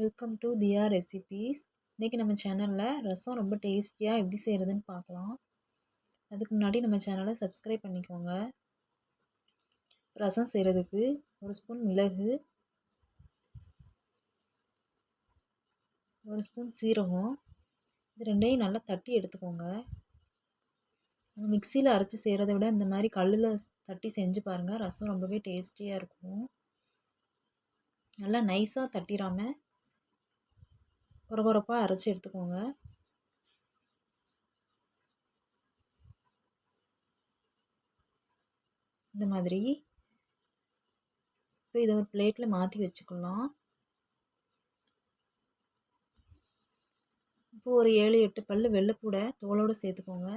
Welcome to Diya recipes இன்றைக்கி நம்ம சேனலில் ரசம் ரொம்ப டேஸ்டியாக எப்படி செய்கிறதுன்னு பார்க்கலாம். அதுக்கு முன்னாடி நம்ம சேனலை சப்ஸ்கிரைப் பண்ணிக்கோங்க. ரசம் செய்கிறதுக்கு ஒரு ஸ்பூன் மிளகு ஒரு ஸ்பூன் சீரகம். இது ரெண்டையும் நல்லா தட்டி எடுத்துக்கோங்க. மிக்சியில் அரைச்சி செய்கிறத விட இந்த மாதிரி கல்லில் தட்டி செஞ்சு பாருங்கள் ரசம் ரொம்பவே டேஸ்டியாக இருக்கும். நல்லா நைஸாக தட்டிடாமல் கொரகொரப்பாக அரைச்சி எடுத்துக்கோங்க. இந்த மாதிரி. இப்போ இதை ஒரு பிளேட்டில் மாற்றி வச்சுக்கலாம். இப்போ ஒரு ஏழு எட்டு பல் வெள்ளைப்பூடை தோலோடு சேர்த்துக்கோங்க.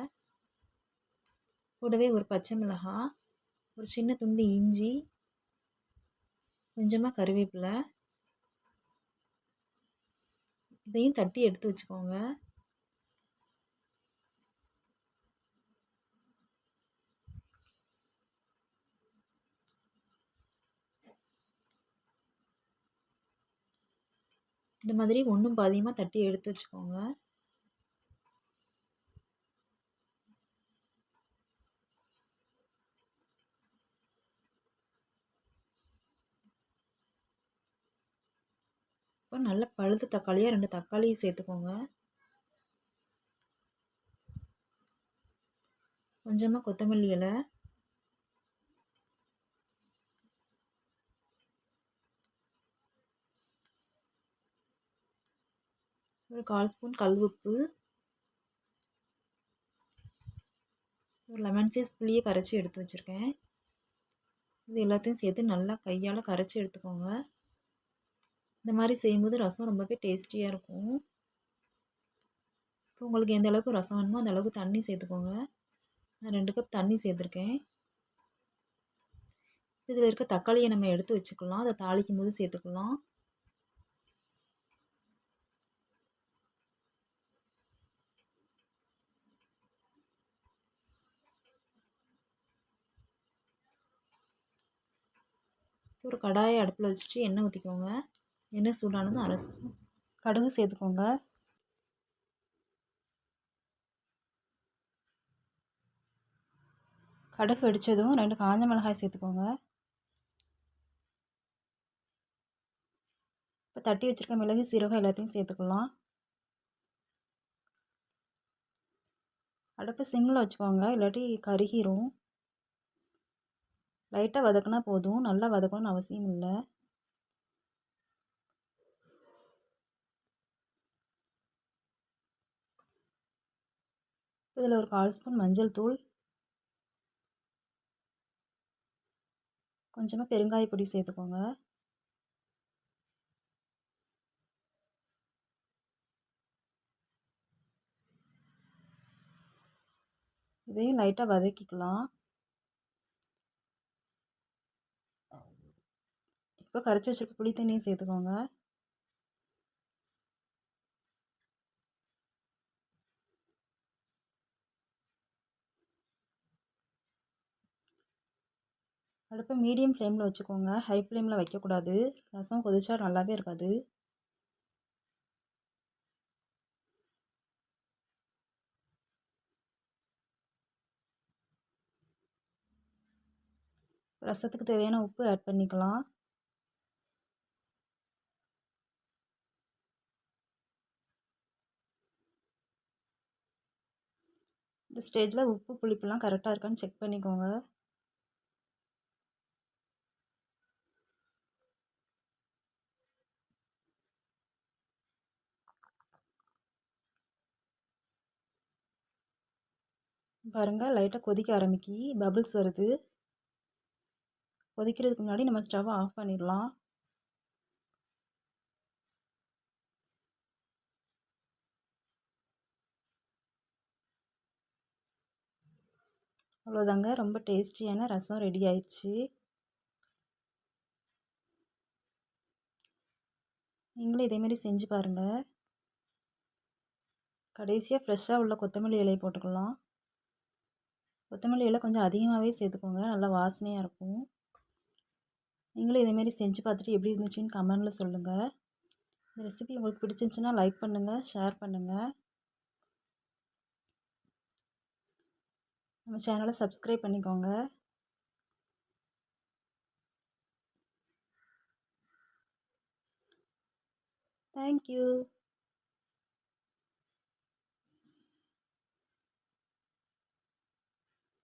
கூடவே ஒரு பச்சை மிளகாய் ஒரு சின்ன துண்டு இஞ்சி கொஞ்சமாக கருவேப்பிலை இதையும் தட்டி எடுத்து வச்சுக்கோங்க. இந்த மாதிரி ஒன்றும் பாதியமாக தட்டி எடுத்து வச்சுக்கோங்க. இப்போ நல்ல பழுத்த தக்காளியாக ரெண்டு தக்காளியை சேர்த்துக்கோங்க. கொஞ்சமாக கொத்தமல்லி இலை. ஒரு கால் ஸ்பூன் கல் உப்பு ஒரு லெமன் சைஸ் புளியை கரைச்சி எடுத்து வச்சுருக்கேன். இது எல்லாத்தையும் சேர்த்து நல்லா கையால் கரைச்சி எடுத்துக்கோங்க. இந்த மாதிரி செய்யும்போது ரசம் ரொம்பவே டேஸ்டியாக இருக்கும். இப்போ உங்களுக்கு எந்த அளவுக்கு ரசம் வேணுமோ அந்த அளவுக்கு தண்ணி சேர்த்துக்கோங்க. நான் ரெண்டு கப் தண்ணி சேர்த்துருக்கேன். இதில் இருக்க தக்காளியை நம்ம எடுத்து வச்சுக்கலாம். அதை தாளிக்கும் போது சேர்த்துக்கலாம். ஒரு கடாயை அடுப்பில் வச்சுட்டு எண்ணெய் ஊற்றிக்கோங்க எண்ணெய் சூடானதும் அரை ஸ்பூன் கடுகு சேர்த்துக்கோங்க. கடுகு வெடித்ததும் ரெண்டு காஞ்ச மிளகாய் சேர்த்துக்கோங்க. இப்போ தட்டி வச்சுருக்க மிளகு சீரகம் எல்லாத்தையும் சேர்த்துக்கலாம். அடுப்பு சிம்மில் வச்சுக்கோங்க இல்லாட்டி கருகிரும். லைட்டாக வதக்குனா போதும் நல்லா வதக்கணும்னு அவசியம் இல்லை. இதில் ஒரு கால் ஸ்பூன் மஞ்சள் தூள். கொஞ்சமாக பெருங்காய பொடி சேர்த்துக்கோங்க. இதையும் லைட்டாக வதக்கிக்கலாம். இப்போ கரைச்சி வச்சுருக்க புளி தண்ணியும் சேர்த்துக்கோங்க. அடுப்பை மீடியம் ஃப்ளேமில் வச்சுக்கோங்க. ஹை ஃப்ளேமில் வைக்கக்கூடாது. ரசம் கொதிச்சா நல்லாவே இருக்காது. ரசத்துக்கு தேவையான உப்பு ஆட் பண்ணிக்கலாம். இந்த ஸ்டேஜில் உப்பு புளிப்புலாம் கரெக்டாக இருக்கான்னு செக் பண்ணிக்கோங்க. பாருங்கள் லைட்டாக கொதிக்க ஆரம்பிக்கி பபிள்ஸ் வருது. கொதிக்கிறதுக்கு முன்னாடி நம்ம ஸ்டவ்வை ஆஃப் பண்ணிடலாம். அவ்வளோதாங்க ரொம்ப டேஸ்டியான ரசம் ரெடி ஆயிடுச்சு. நீங்களும் இதேமாரி செஞ்சு பாருங்கள் கடைசியாக ஃப்ரெஷ்ஷாக உள்ள கொத்தமல்லி இலையை போட்டுக்கலாம். கொத்தமல்லி இலை கொஞ்சம் அதிகமாகவே சேர்த்துக்கோங்க. நல்லா வாசனையாக இருக்கும். நீங்களும் இதேமாரி செஞ்சு பார்த்துட்டு எப்படி இருந்துச்சுன்னு கமெண்டில் சொல்லுங்கள் இந்த ரெசிபி உங்களுக்கு பிடிச்சிருந்துச்சுன்னா லைக் பண்ணுங்கள் ஷேர் பண்ணுங்கள் நம்ம சேனலை சப்ஸ்கிரைப் பண்ணிக்கோங்க. தேங்க்யூ